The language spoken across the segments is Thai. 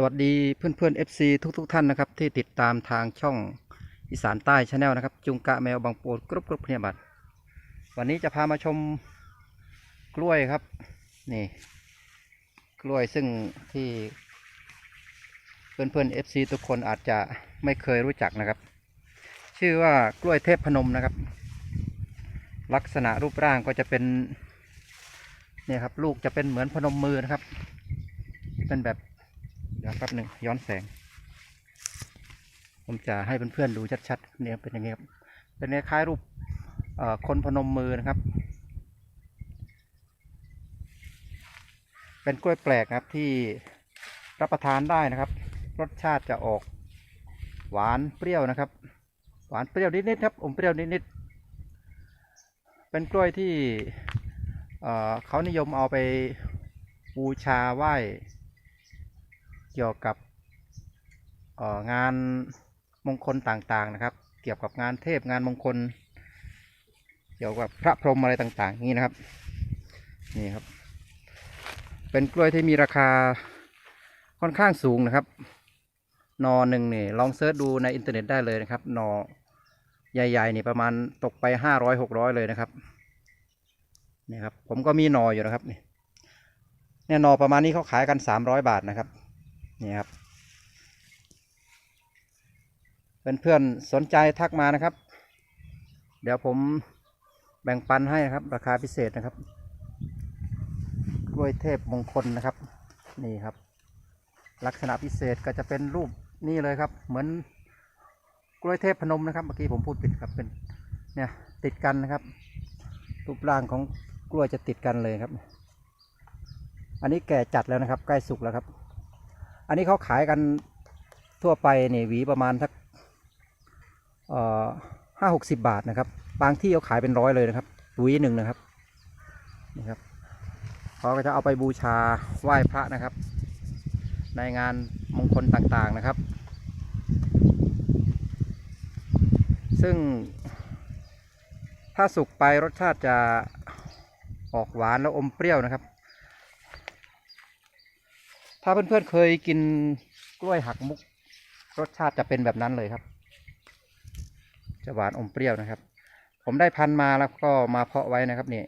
สวัสดีเพื่อนเพื่อน FC ทุกทุกๆท่านนะครับ ที่ติดตามทางช่องอีสานใต้ชาแนลนะครับ จุงกะแมวบางปูดกรุบกรุบเนี่ยบัตรวันนี้จะพามาชมกล้วยครับ นี่ กล้วยซึ่งที่ เพื่อนเพื่อน FC ทุกคนอาจจะไม่เคยรู้จักนะครับ ชื่อว่ากล้วยเทพพนมนะครับ ลักษณะรูปร่างก็จะเป็นเนี่ยครับ ลูกจะเป็นเหมือนพนมมือนะครับ เป็นแบบ แป๊บหนึ่งย้อนแสง ผมจะให้เพื่อนๆดูชัดๆเนี่ยเป็นย่างนี้ครับเป็นคล้ายๆรูปคนพนมมือนะครับ เป็นกล้วยแปลกครับที่รับประทานได้นะครับ รสชาติจะออกหวานเปรี้ยวนะครับ หวานเปรี้ยวนิดๆครับอมเปรี้ยวนิดๆเป็นกล้วยที่เเขานิยมเอาไปบูชาไหว้ กี่ยวกับงานมงคลต่างๆนะครับ เกี่ยวกับงานเทพงานมงคล เกี่ยวกับพระพรหมอะไรต่างๆนี้นะครับนี่ครับ เป็นกล้วยที่มีราคาค่อนข้างสูงนะครับนอหนึ่งนี่ลองเซิร์ชดูในอินเทอร์เน็ตได้เลยนะครับนอใหญ่ๆนี่ประมาณตกไปห้าร้อยหกร้อยเลยนะครับนี่ครับผมก็มีนออยู่นะครับนี่เนี่ยนอประมาณนี้เขาขายกันสามร้อยบาทนะครับ นี่ครับ เพื่อนๆสนใจทักมานะครับ เดี๋ยวผมแบ่งปันให้นะครับ ราคาพิเศษนะครับกล้วยเทพมงคลนะครับ นี่ครับ ลักษณะพิเศษก็จะเป็นรูปนี่เลยครับ เหมือนกล้วยเทพพนมนะครับ เมื่อกี้ผมพูดผิดครับเป็นเนี่ยติดกันนะครับรูปร่างของกล้วยจะติดกันเลยครับ อันนี้แก่จัดแล้วนะครับ ใกล้สุกแล้วครับ อันนี้เขาขายกันทั่วไปเนี่ยหวีประมาณสักห้าหกสิบบาทนะครับ บางที่เขาขายเป็นร้อยเลยนะครับหวีหนึ่งนะครับนี่ครับเขาก็จะเอาไปบูชาไหว้พระนะครับ ในงานมงคลต่างๆนะครับ ซึ่งถ้าสุกไปรสชาติจะออกหวานแล้วอมเปรี้ยวนะครับ ถ้าเพื่อนๆเคยกินกล้วยหักมุก รสชาติจะเป็นแบบนั้นเลยครับ จะหวานอมเปรี้ยวนะครับ ผมได้พันมาแล้วก็มาเพาะไว้นะครับนี่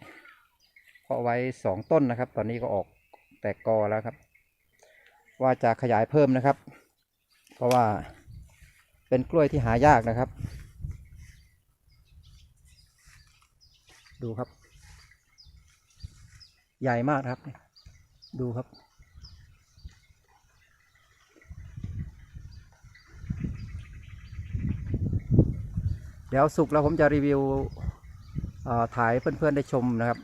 เพาะไว้สองต้นนะครับ ตอนนี้ก็ออกแตกกอแล้วครับ ว่าจะขยายเพิ่มนะครับ เพราะว่าเป็นกล้วยที่หายากนะครับ ดูครับ ใหญ่มากครับ ดูครับ เดี๋ยวสุกแล้วผมจะรีวิวถ่ายเพื่อนๆได้ชมนะครับ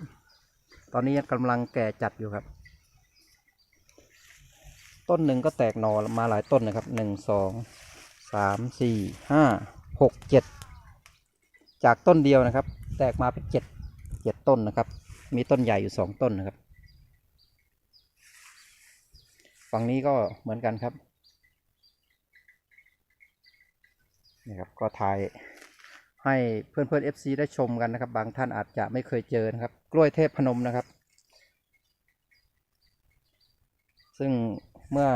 ตอนนี้กำลังแก่จัดอยู่ครับ ต้นหนึ่งก็แตกหนอมาหลายต้นนะครับหนึ่งสองสามสี่ห้าหกเจ็ดจากต้นเดียวนะครับ แตกมาเป็นเจ็ดเจ็ดต้นนะครับ มีต้นใหญ่อยู่สองต้นนะครับฝั่งนี้ก็เหมือนกันครับนี่ครับก็ถ่าย ให้เพื่อนเพื่อน FC ได้ชมกันนะครับ บางท่านอาจจะไม่เคยเจอนะครับ กล้วยเทพพนมนะครับ ซึ่งเมื่อ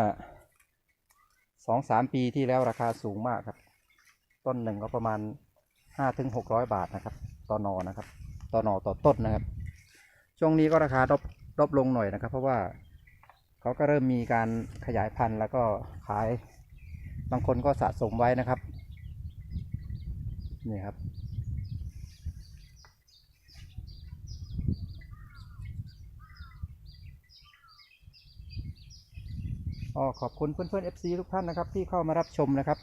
สองสามปีที่แล้วราคาสูงมากครับ ต้นหนึ่งก็ประมาณห้าถึงหกร้อยบาทนะครับต่อหนอนะครับต่อหนอต่อต้นนะครับ ช่วงนี้ก็ราคาดรอปดลงหน่อยนะครับ เพราะว่าเขาก็เริ่มมีการขยายพันธุ์แล้วก็ขาย บางคนก็สะสมไว้นะครับ นี่ครับ ก็ขอบคุณเพื่อนๆ FC ทุกท่านนะครับที่เข้ามารับชมนะครับ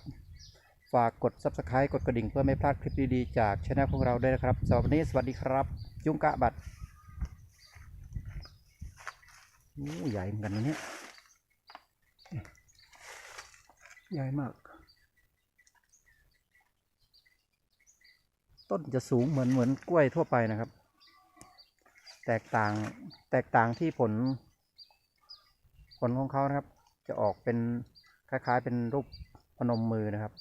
ฝากกด Subscribe กดกระดิ่งเพื่อไม่พลาดคลิปดีๆ จากช่องของเราด้วยนะครับสำหรับวันนี้สวัสดีครับ จุงกะบัตรโอ้ใหญ่เหมือนกันนะเนี่ยใหญ่มาก ต้นจะสูงเหมือนเหมือนกล้วยทั่วไปนะครับ แตกต่างแตกต่างที่ผล ผลของเขานะครับ จะออกเป็นคล้ายๆเป็นรูปพนมมือนะครับ